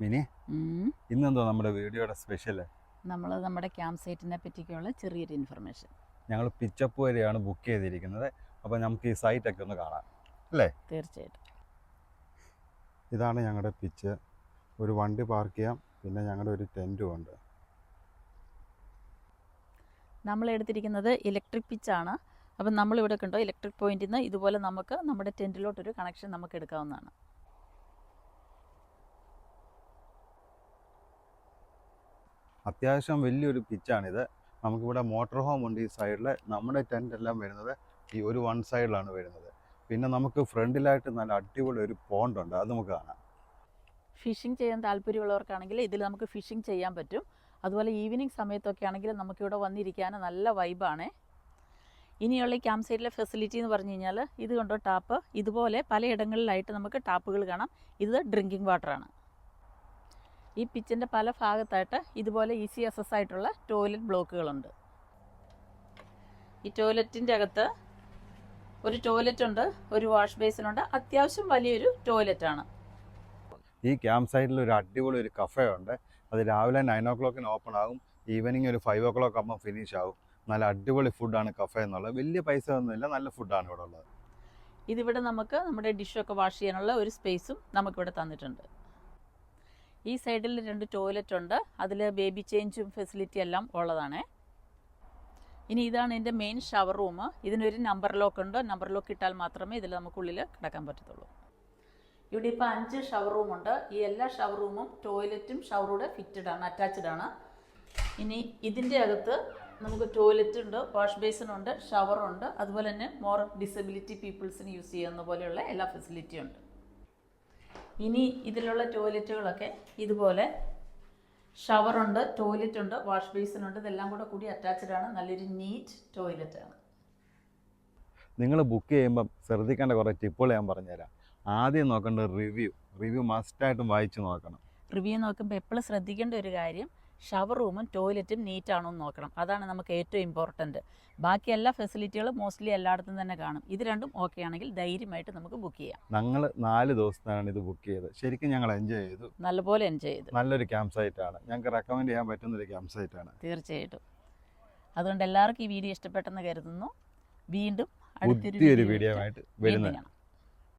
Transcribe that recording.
Mini ഇന്നെന്തോ നമ്മുടെ വീഡിയോയുടെ special നമ്മൾ നമ്മുടെ ക്യാമ്പ് സൈറ്റിനെ പറ്റിയൊക്കെയുള്ള ചെറിയൊരു ഇൻഫർമേഷൻ ഞങ്ങൾ പിച്ചപ്പ് വരെയാണ് ബുക്ക് ചെയ്തിരിക്കുന്നത്. അപ്പോൾ നമുക്ക് ഈ സൈറ്റ് ഒക്കെ ഒന്ന് കാണാം. അല്ലേ? തീർച്ചയായിട്ടും. ഇതാണ് ഞങ്ങളുടെ പിച്ച് ഒരു വണ്ടി പാർക്ക് ചെയ്യാം. പിന്നെ ഞങ്ങളുടെ ഒരു ടെന്റും ഉണ്ട്. നമ്മൾ എടുത്തിരിക്കുന്നത് ഇലക്ട്രിക് പിച്ചാണ് അപ്പം നമ്മളിവിടെ കണ്ടോ ഇലക്ട്രിക് പോയിന്റിൽ നിന്ന് ഇതുപോലെ നമുക്ക് നമ്മുടെ ടെന്റിലോട്ടൊരു കണക്ഷൻ നമുക്ക് എടുക്കാവുന്നതാണ്. അത്യാവശ്യം വലിയൊരു പിച്ചാണിത് നമുക്കിവിടെ മോട്ടോർ ഹോം ഉണ്ട് ഈ സൈഡിൽ നമ്മുടെ ടെന്റ് എല്ലാം വരുന്നത് ഈ ഒരു വൺ സൈഡിലാണ് വരുന്നത്. പിന്നെ നമുക്ക് ഫ്രണ്ടിലായിട്ട് നല്ല അടിപൊളി ഒരു പോണ്ട് ഉണ്ട്. അത് നമുക്ക് കാണാം. ഫിഷിംഗ് ചെയ്യാൻ താല്പര്യമുള്ളവർക്കാണെങ്കിൽ ഇതിൽ നമുക്ക് ഫിഷിംഗ് ചെയ്യാൻ പറ്റും. അതുപോലെ ഈവനിങ് സമയത്തൊക്കെ ആണെങ്കിൽ നമുക്കിവിടെ വന്നിരിക്കാൻ നല്ല വൈബാണ് ഇനിയുള്ള ക്യാമ്പ് സൈറ്റിലെ ഫെസിലിറ്റി എന്ന് പറഞ്ഞു കഴിഞ്ഞാൽ ഇത് കൊണ്ടോ ടാപ്പ് ഇതുപോലെ പലയിടങ്ങളിലായിട്ട് നമുക്ക് ടാപ്പുകൾ കാണാം. ഇത് ഡ്രിങ്കിങ് വാട്ടറാണ് ഈ പിച്ചിന്റെ പല ഭാഗത്തായിട്ട് ഇതുപോലെ ഈസി അസസ് ആയിട്ടുള്ള ടോയ്ലറ്റ് ബ്ലോക്കുകളുണ്ട് ഈ ടോയ്ലറ്റിന്റെ അകത്ത് ഒരു ടോയ്ലറ്റ് ഉണ്ട് ഒരു വാഷ് ബേസിനുണ്ട് അത്യാവശ്യം വലിയൊരു ടോയ്ലറ്റ് ആണ്. ഈ ക്യാമ്പ് സൈറ്റിൽ ഒരു അടിപൊളി ഒരു കഫേ ഉണ്ട്. അത് രാവിലെ നയൻ ഓ ക്ലോക്കിന് ഓപ്പൺ ആകും. ഈവനിങ് ഒരു ഫൈവ് ഓ ക്ലോക്ക് ആകുമ്പോൾ ഫിനിഷ് ആകും. നല്ല അടിപൊളി ഫുഡാണ് കഫേ എന്നുള്ളത്. വലിയ പൈസ ഒന്നുമില്ല നല്ല ഫുഡാണ് ഇവിടെ ഉള്ളത്. ഇതിവിടെ നമുക്ക് നമ്മുടെ ഡിഷൊക്കെ വാഷ് ചെയ്യാനുള്ള ഒരു സ്പേസും നമുക്കിവിടെ തന്നിട്ടുണ്ട്. ഈ സൈഡിൽ രണ്ട് ടോയ്ലറ്റ് ഉണ്ട്. അതിൽ ബേബി ചേഞ്ചും ഫെസിലിറ്റി എല്ലാം ഉള്ളതാണ്. ഇനി ഇതാണ് എന്റെ മെയിൻ ഷവർ റൂം ഇതിനൊരു നമ്പർ ലോക്ക് ഉണ്ട്. നമ്പർ ലോക്ക് ഇട്ടാൽ മാത്രമേ ഇതിൽ നമുക്കുള്ളിൽ കിടക്കാൻ പറ്റത്തുള്ളൂ. ഇവിടെ ഇപ്പോൾ അഞ്ച് ഷവർ റൂമുണ്ട് ഈ എല്ലാ ഷവർ റൂമും ടോയ്ലറ്റും ഷവറൂടെ ഫിറ്റഡ് ആണ് അറ്റാച്ച്ഡ് ആണ്. ഇനി ഇതിന്റെ അകത്ത് നമുക്ക് ടോയ്ലറ്റ് ഉണ്ട് വാഷ് ബേസിൻ ഉണ്ട് ഷവറുണ്ട് അതുപോലെ തന്നെ മോർ ഡിസബിലിറ്റി പീപ്പിൾസിന് യൂസ് ചെയ്യുന്ന പോലെയുള്ള എല്ലാ ഫെസിലിറ്റിയും ഉണ്ട്. ഇനി ഇതിലുള്ള ടോയ്ലറ്റുകളൊക്കെ ഇതുപോലെ ഷവറുണ്ട് ടോയ്ലറ്റ് ഉണ്ട് വാഷ് ബേസിൻ ഉണ്ട് ഇതെല്ലാം കൂടെ കൂടി അറ്റാച്ച്ഡ് ആണ്. നല്ലൊരു നീറ്റ് ടോയ്ലറ്റ് ആണ്. നിങ്ങൾ ബുക്ക് ചെയ്യുമ്പം ശ്രദ്ധിക്കേണ്ട കുറേ ടിപ്പുകൾ ഞാൻ പറഞ്ഞുതരാം. ആദ്യം നോക്കേണ്ടത് റിവ്യൂ റിവ്യൂ മസ്റ്റായിട്ടും വായിച്ച് നോക്കണം. റിവ്യൂ നോക്കുമ്പോൾ എപ്പോഴും ശ്രദ്ധിക്കേണ്ട ഒരു കാര്യം ഷവർ റൂമും ടോയ്ലറ്റും നീറ്റാണോ എന്ന് നോക്കണം. അതാണ് നമുക്ക് ഏറ്റവും ഇമ്പോർട്ടന്റ് ബാക്കി എല്ലാ ഫെസിലിറ്റികളും മോസ്റ്റ്ലി എല്ലായിടത്തും തന്നെ കാണും. ഇത് രണ്ടും ഓക്കെ ആണെങ്കിൽ ധൈര്യമായിട്ട് നമുക്ക് ബുക്ക് ചെയ്യാം. ഞങ്ങൾ നാല് ദിവസത്തിനാണ് ഇത് ബുക്ക് ചെയ്തത്. ശരിക്കും ഞങ്ങൾ എൻജോയ് ചെയ്തു. നല്ലപോലെ എൻജോയ് ചെയ്തു. നല്ലൊരു ക്യാമ്പ് സൈറ്റ് ആണ്. ഞങ്ങൾക്ക് റെക്കമെൻഡ് ചെയ്യാൻ പറ്റുന്ന ഒരു ക്യാമ്പ് സൈറ്റ് ആണ്. തീർച്ചയായിട്ടും. അതുകൊണ്ട് എല്ലാവർക്കും ഈ വീഡിയോ ഇഷ്ടപ്പെട്ടെന്ന് കരുതുന്നു. വീണ്ടും അടുത്തൊരു വീഡിയോ ആയിട്ട് ആയിട്ട് വീണ്ടും വരുന്നത് കാണാം.